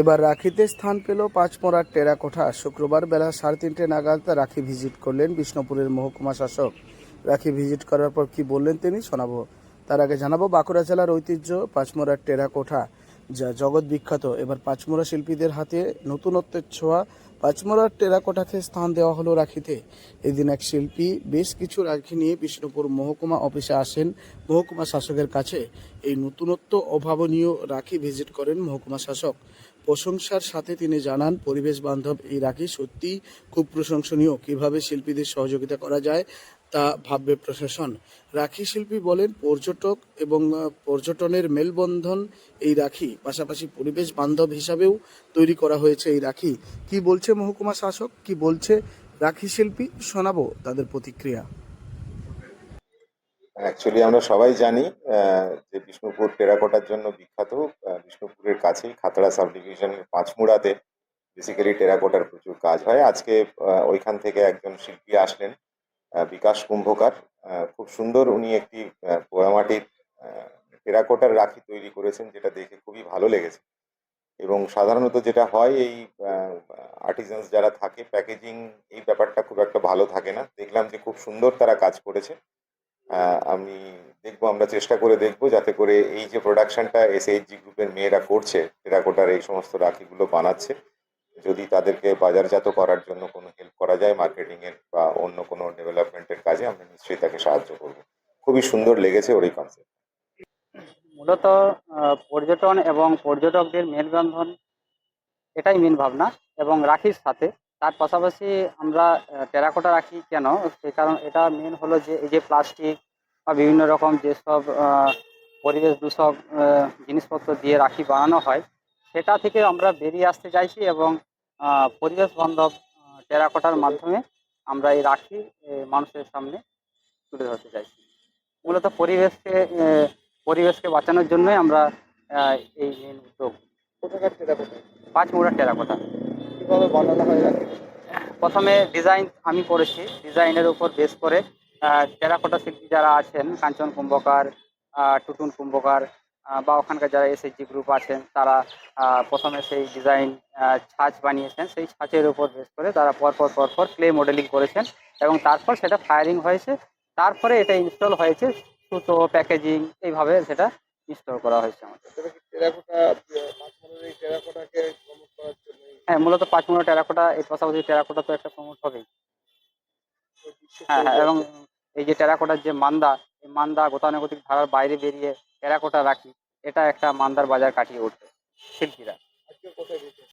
এবার রাখিতে স্থান পেল পাঁচমোড়ার টেরাকোঠা শুক্রবার বেলা সাড়ে তিনটে নাগাদ রাখি ভিজিট করলেন বিষ্ণুপুরের মহকুমা শাসক। রাখি ভিজিট করার পর কি বললেন তিনি শোনাবো। তার আগে জানাব, বাঁকুড়া জেলার ঐতিহ্য পাঁচমোড়ার টেরাকোঠা যা জগৎ বিখ্যাত। এবার পাঁচমোড়া শিল্পীদের হাতে নতুনত্বের ছোঁয়া পাঁচমোড়ার টেরাকোটাকে স্থান দেওয়া হলো রাখিতে। এদিন এক শিল্পী বেশ কিছু রাখি নিয়ে বিষ্ণুপুর মহকুমা অফিসে আসেন মহকুমা শাসকের কাছে। এই নতুনত্ব অভাবনীয় রাখি ভিজিট করেন মহকুমা শাসক। প্রশংসার সাথে তিনি জানান, পরিবেশ বান্ধব এই রাখি সত্যি খুব প্রশংসনীয়। কীভাবে শিল্পীদের সহযোগিতা করা যায় তা ভাববে প্রশাসন। রাখি শিল্পী বলেন, পর্যটক এবং পর্যটনের মেলবন্ধন এই রাখি। পাশাপাশি পরিবেশ বান্ধব হিসাবেও তৈরি করা হয়েছে এই রাখি। কি বলছে মহকুমা শাসক? কি বলছে রাখি শিল্পী? শোনাবো তাদের প্রতিক্রিয়া। অ্যাকচুয়ালি আমরা সবাই জানি যে বিষ্ণুপুর টেরাকোটার জন্য বিখ্যাত বিষ্ণুপুরের কাছেই খাতড়া সাব ডিভিশনের পাঁচমুড়াতে বেসিক্যালি টেরাকোটার প্রচুর কাজ হয়। আজকে ওইখান থেকে একজন শিল্পী আসলেন বিকাশ কুম্ভকার। খুব সুন্দর উনি একটি পোড়ামাটির টেরাকোটার রাখি তৈরি করেছেন, যেটা দেখে খুবই ভালো লেগেছে। এবং সাধারণত যেটা হয়, এই আর্টিজানস যারা থাকে প্যাকেজিং এই ব্যাপারটা খুব একটা ভালো থাকে না। দেখলাম যে খুব সুন্দর তারা কাজ করেছে। আমি দেখব, আমরা চেষ্টা করে দেখব যাতে করে এই যে প্রোডাকশনটা এসএইচজি গ্রুপের মেয়েরা করছে, টেরাকোটার এই সমস্ত রাখিগুলো বানাচ্ছে, যদি তাদেরকে বাজারজাত করার জন্য কোনো হেল্প করা যায় মার্কেটিং এর বা অন্য কোনো ডেভেলপমেন্টের কাজে, আমরা নিশ্চয়ই তাকে সাহায্য করব। খুবই সুন্দর লেগেছে ওর এই কনসেপ্ট মূলত পর্যটন এবং পর্যটকদের মেলবন্ধন, এটাই মেন ভাবনা এবং রাখির সাথে তার পাশাপাশি আমরা টেরাকোটা রাখি কেন? সেই কারণ এটা মেন হলো যে এই যে প্লাস্টিক বা বিভিন্ন রকম যেসব পরিবেশ দূষক জিনিসপত্র দিয়ে রাখি বানানো হয় সেটা থেকে আমরা বেরিয়ে আসতে চাইছি এবং পরিবেশ বান্ধব টেরাকোটার মাধ্যমে আমরা এই রাখি মানুষের সামনে তুলে ধরতে চাইছি। মূলত পরিবেশকে পরিবেশকে বাঁচানোর জন্যই আমরা এই মেন উদ্যোগ। পাঁচ মুড়ার টেরাকোটা। কীভাবে বানানো হয় প্রথমে ডিজাইন আমি করেছি ডিজাইনের উপর বেস করে টেরাকোটা শিল্পী যারা আছেন কাঞ্চন কুম্ভকার টুটুন কুম্ভকার বা ওখানকার যারা এসএইচজি গ্রুপ আছেন তারা প্রথমে সেই ডিজাইন ছাঁচ বানিয়েছেন। সেই ছাঁচের উপর বেস করে তারা পরপর পরপর ক্লে মডেলিং করেছেন এবং তারপর সেটা ফায়ারিং হয়েছে। তারপরে এটা ইনস্টল হয়েছে সুতো প্যাকেজিং এইভাবে সেটা ইনস্টল করা হয়েছে আমাদের টেরাকোটা পাঁচমোড়ার এই টেরাকোটাকে প্রমোট করার জন্য হ্যাঁ মূলত পাঁচমুড়া টেরাকোটা এর পাশাপাশি টেরাকোটা তো একটা প্রমোট হবেই হ্যাঁ হ্যাঁ এবং এই যে টেরাকোটার যে মান্দা, এই মান্দা গতানুগতিক ধারার বাইরে বেরিয়ে টেরাকোটা রাখি, এটা একটা মান্দার বাজার কাটিয়ে উঠবে শিল্পীরা।